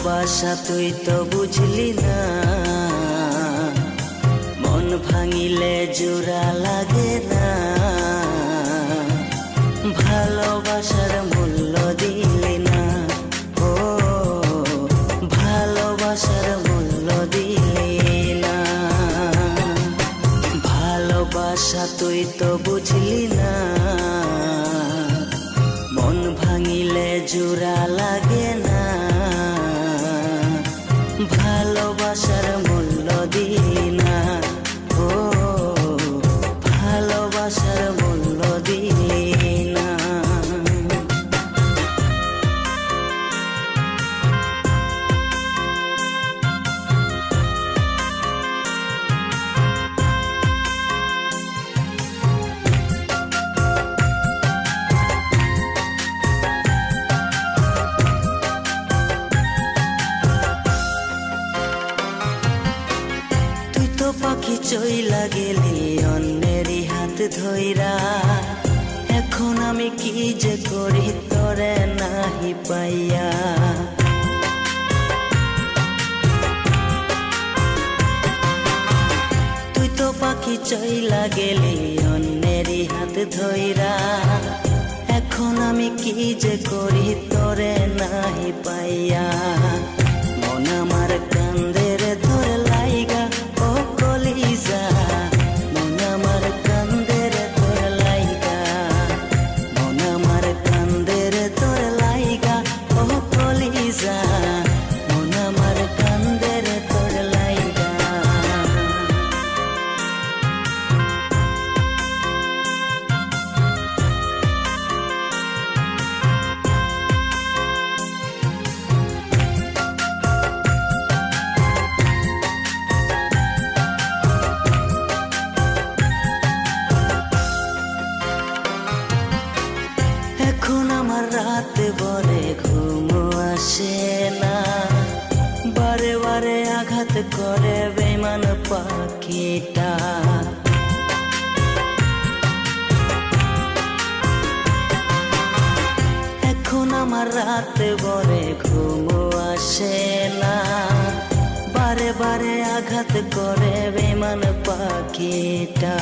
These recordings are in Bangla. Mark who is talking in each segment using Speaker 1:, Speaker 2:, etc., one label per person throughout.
Speaker 1: ভালোবাসা তুই তো বুঝলি না। মন ভাঙিলে জোড়া লাগে না। ভালোবাসার মূল্য দিলি না। ও, ভালোবাসার মূল্য দিলি না। ভালোবাসা তুই তো বুঝলি না। ভালোবাসার মূল্য দিলি পাখি চইলা গেলি অন্যেরই হাত ধইরা। এখন আমি কি যে করি তোরে নাহি পাইয়া। তুই তো পাখি চইলা গেলি অন্যেরই হাত ধইরা। এখন আমি কি যে করি তোরে নাহি পাইয়া। বলে ঘুম আসে না। বারে বারে আঘাত করে বেমান পাখিটা। এখন আমার রাতে বলে ঘুম আসে না। বারে বারে আঘাত করে বেমান পাখিটা।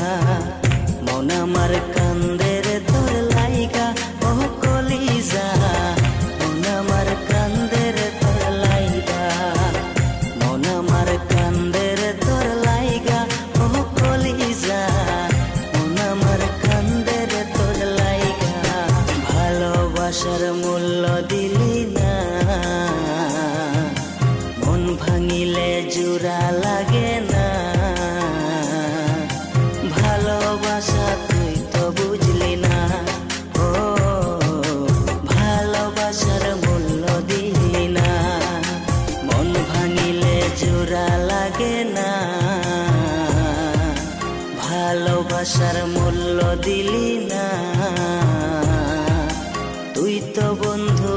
Speaker 1: ভালোবাসার মূল্য দিলি না। তুই তো বন্ধু